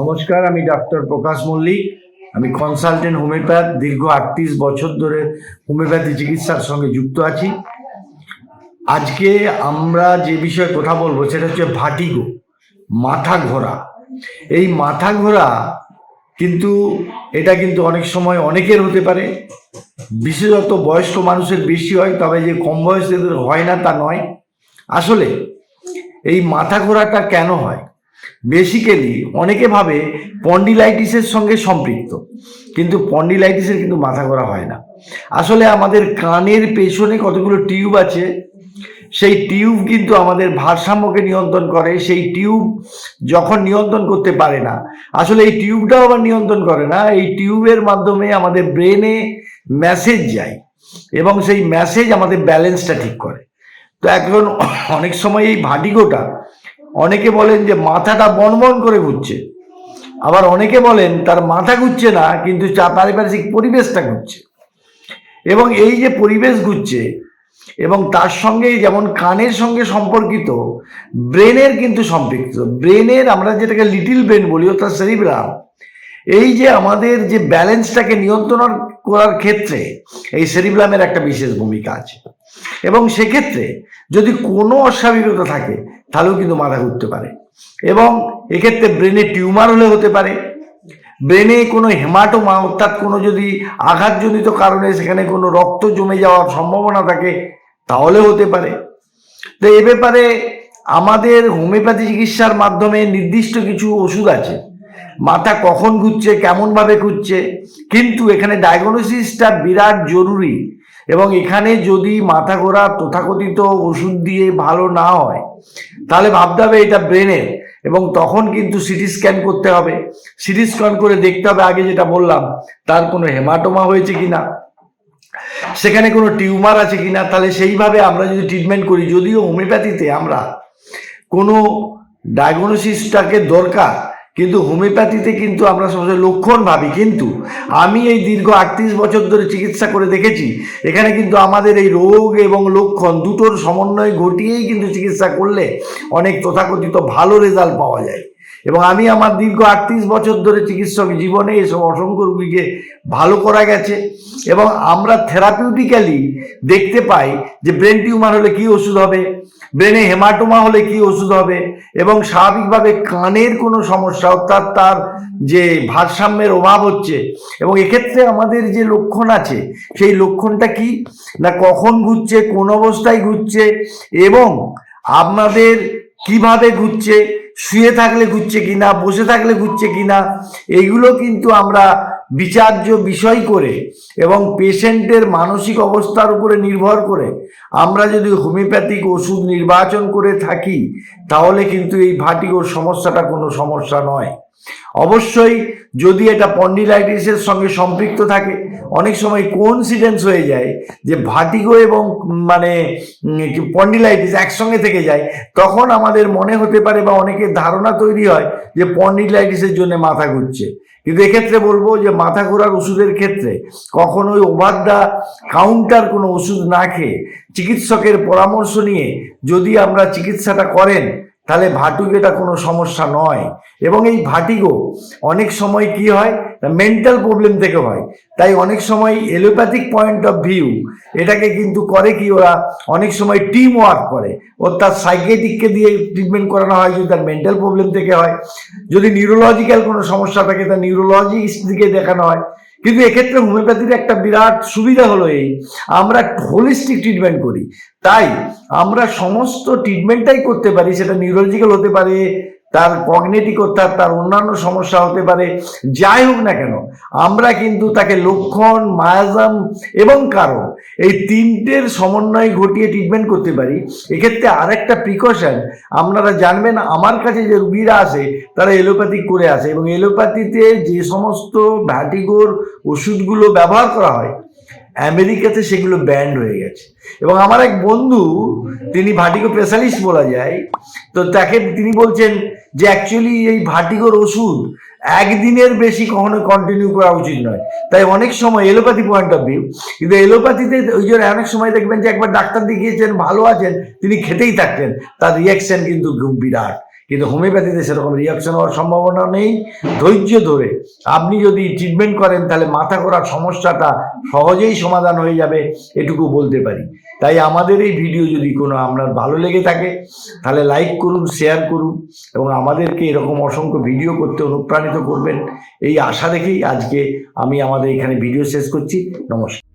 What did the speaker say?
নমস্কার, আমি ডাক্তার প্রকাশ মল্লিক। আমি কনসালটেন্ট হোমিওপ্যাথ দীর্ঘ আটত্রিশ বছর ধরে হোমিওপ্যাথি চিকিৎসার সঙ্গে যুক্ত আছি। আজকে আমরা যে বিষয়ে কথা বলব সেটা হচ্ছে ভাটিগো মাথা ঘোরা এই মাথা ঘোরা কিন্তু, এটা কিন্তু অনেক সময় অনেকের হতে পারে। বিশেষত বয়স্ক মানুষের বেশি হয়, তবে যে কম বয়সীদের হয় না তা নয়। আসলে এই মাথা ঘোরাটা কেন হয়? বেসিক্যালি অনেকে ভাবে পন্ডিলাইটিসের সঙ্গে সম্পৃক্ত, কিন্তু পন্ডিলাইটিসের কিন্তু মাথা ঘোরা হয় না। আসলে আমাদের কানের পেছনে কতগুলো টিউব আছে, সেই টিউব কিন্তু আমাদের ভারসাম্যকে নিয়ন্ত্রণ করে, সেই টিউব যখন নিয়ন্ত্রণ করতে পারে না, আসলে এই টিউবটাও আবার নিয়ন্ত্রণ করে না, এই টিউবের মাধ্যমে আমাদের ব্রেনে মেসেজ যায় এবং সেই মেসেজ আমাদের ব্যালেন্সটা ঠিক করে। তো এখন অনেক সময় এই ভাটিগোটা অনেকে বলেন যে মাথাটা বনবন করে ঘুরছে। আবার অনেকে বলেন তার মাথা ঘুরছে না, কিন্তু পারিপার্শ্বিক পরিবেশটা ঘুরছে। এবং এই যে পরিবেশ ঘুরছে এবং তার সঙ্গে যেমন কানের সঙ্গে সম্পর্কিত, ব্রেনের কিন্তু সম্পৃক্ত। ব্রেনের আমরা যেটাকে লিটিল ব্রেন বলি, অর্থাৎ সেরিব্রাম, এই যে আমাদের যে ব্যালেন্সটাকে নিয়ন্ত্রণ করার ক্ষেত্রে এই সেরিব্রামের একটা বিশেষ ভূমিকা আছে। এবং সেক্ষেত্রে যদি কোনো অস্বাভাবিকতা থাকে তাহলেও কিন্তু মাথা ঘুরতে পারে। এবং এক্ষেত্রে ব্রেনে টিউমার হলে হতে পারে। ব্রেনে কোনো হেমাটোমা, অর্থাৎ কোনো যদি আঘাতজনিত কারণে সেখানে কোনো রক্ত জমে যাওয়ার সম্ভাবনা থাকে তাহলে হতে পারে। তো এ ব্যাপারে আমাদের হোমিওপ্যাথি চিকিৎসার মাধ্যমে নির্দিষ্ট কিছু ওষুধ আছে। মাথা কখন ঘুরছে, কেমনভাবে ঘুরছে, কিন্তু এখানে ডায়াগনোসিসটা বিরাট জরুরি। এবং এখানে যদি মাথা ঘোরা তথাকথিত ওষুধ দিয়ে ভালো না হয়, তাহলে ভাবতে হবে এটা ব্রেনের এবং তখন কিন্তু সিটি স্ক্যান করতে হবে। সিটি স্ক্যান করে দেখতে হবে আগে যেটা বললাম, তার কোনো হেমাটোমা হয়েছে কিনা, সেখানে কোনো টিউমার আছে কিনা, তাহলে সেইভাবে আমরা যদি ট্রিটমেন্ট করি, যদিও হোমিওপ্যাথিতে আমরা কোনো ডায়াগনোসিসটাকে দরকার কিন্তু হোমিওপ্যাথিতে কিন্তু আমরা সবসময় লক্ষণ ভাবি, কিন্তু আমি এই দীর্ঘ আটত্রিশ বছর ধরে চিকিৎসা করে দেখেছি, এখানে কিন্তু আমাদের এই রোগ এবং লক্ষণ দুটোর সমন্বয় ঘটিয়েই কিন্তু চিকিৎসা করলে অনেক তথাকথিত ভালো রেজাল্ট পাওয়া যায়। এবং আমি আমার দীর্ঘ আটত্রিশ বছর ধরে চিকিৎসক জীবনে এসব অসংখ্য রুগীকে ভালো করা গেছে এবং আমরা থেরাপিউটিক্যালি দেখতে পাই যে ব্রেন টিউমার হলে কি ওষুধ হবে, ব্রেনে হেমাটোমা হলে কি ওষুধ হবে এবং স্বাভাবিকভাবে কানের কোনো সমস্যা, অর্থাৎ তার যে ভারসাম্যের অভাব হচ্ছে এবং এক্ষেত্রে আমাদের যে লক্ষণ আছে সেই লক্ষণটা কি? না কখন ঘুরছে, কোন অবস্থায় ঘুরছে এবং আপনাদের কীভাবে ঘুরছে? শুয়ে থাকলে ঘুরছে কিনা, বসে থাকলে ঘুরছে কিনা, এইগুলো কিন্তু আমরা বিচার্য বিষয় করে এবং পেশেন্টের মানসিক অবস্থার উপরে নির্ভর করে আমরা যদি হোমিওপ্যাথিক ওষুধ নির্বাচন করে থাকি, তাহলে কিন্তু এই ভাটিগোর সমস্যাটা কোনো সমস্যা নয়। অবশ্যই যদি এটা পন্ডিলাইটিসের সঙ্গে সম্পৃক্ত থাকে, অনেক সময় কোনসিডেন্স হয়ে যায় যে ভাটিগো এবং মানে পন্ডিলাইটিস একসঙ্গে থেকে যায়, তখন আমাদের মনে হতে পারে বা অনেকের ধারণা তৈরি হয় যে পন্ডিলাইটিসের জন্য মাথা ঘুরছে। কিন্তু এক্ষেত্রে বলব যে মাথা ঘোরার ওষুধের ক্ষেত্রে কখনোই ওভার দ্য কাউন্টার কোনো ওষুধ না খেয়ে চিকিৎসকের পরামর্শ নিয়ে যদি আমরা চিকিৎসাটা করেন তাহলে ভাটুকেটা কোনো সমস্যা নয়। এবং এই ভাটিগো, অনেক সময় কি হয়? মেন্টাল প্রবলেম থেকে হয়। তাই অনেক সময় এলোপ্যাথিক পয়েন্ট অফ ভিউ এটাকে কিন্তু করে কি ওরা? অনেক সময় টিম ওয়ার্ক করে অর্থাৎ সাইকেটিককে দিয়ে ট্রিটমেন্ট করানো হয় যদি তার মেন্টাল প্রবলেম থেকে হয়। যদি নিউরোলজিক্যাল কোনো সমস্যা থাকে তার নিউরোলজিস্ট দিকে দেখানো হয়। কিন্তু এক্ষেত্রে হোমিওপ্যাথির একটা বিরাট সুবিধা হলো এই, আমরা হোলিস্টিক ট্রিটমেন্ট করি। তাই আমরা সমস্ত ট্রিটমেন্টটাই করতে পারি, সেটা নিউরোলজিক্যাল হতে পারে তার কগনেটিক অর্থাৎ তার অন্যান্য সমস্যা হতে পারে, যাই হোক না কেন, আমরা কিন্তু তাকে লক্ষণ, মায়াজাম এবং কারণ এই তিনটের সমন্বয় ঘটিয়ে ট্রিটমেন্ট করতে পারি। এক্ষেত্রে আরেকটা প্রিকশন আপনারা জানবেন আমার কাছে যে রুগীরা আসে তারা এলোপ্যাথিক করে আসে এবং এলোপ্যাথিতে যে সমস্ত ভ্যাটিগোর ওষুধগুলো ব্যবহার করা হয় আমেরিকাতে সেগুলো ব্যান্ড হয়ে গেছে। এবং আমার এক বন্ধু, তিনি ভাটিগো স্পেশালিস্ট বলা যায়, তো তাকে তিনি বলছেন যে অ্যাকচুয়ালি এই ভাটিগোর ওষুধ একদিনের বেশি কখনো কন্টিনিউ করা উচিত নয়। তাই অনেক সময় এলোপ্যাথি পয়েন্ট অফ ভিউ কিন্তু এলোপ্যাথিতে ওই জন্য অনেক সময় দেখবেন যে একবার ডাক্তার দেখিয়েছেন, ভালো আছেন, তিনি খেতেই থাকতেন। তার রিয়াকশন কিন্তু বিরাট। কিন্তু হোমিওপ্যাথিতে সেরকম রিয়াকশন হওয়ার সম্ভাবনা নেই। ধৈর্য ধরে আপনি যদি ট্রিটমেন্ট করেন, তাহলে মাথা করার সমস্যাটা সহজেই সমাধান হয়ে যাবে, এটুকু বলতে পারি। তাই আমাদের এই ভিডিও যদি কোনো আপনার ভালো লেগে থাকে, তাহলে লাইক করুন শেয়ার করুন, এবং আমাদেরকে এরকম অসংখ্য ভিডিও করতে অনুপ্রাণিত করবেন। এই আশা রেখেই আজকে আমি আমাদের এখানে ভিডিও শেষ করছি। নমস্কার।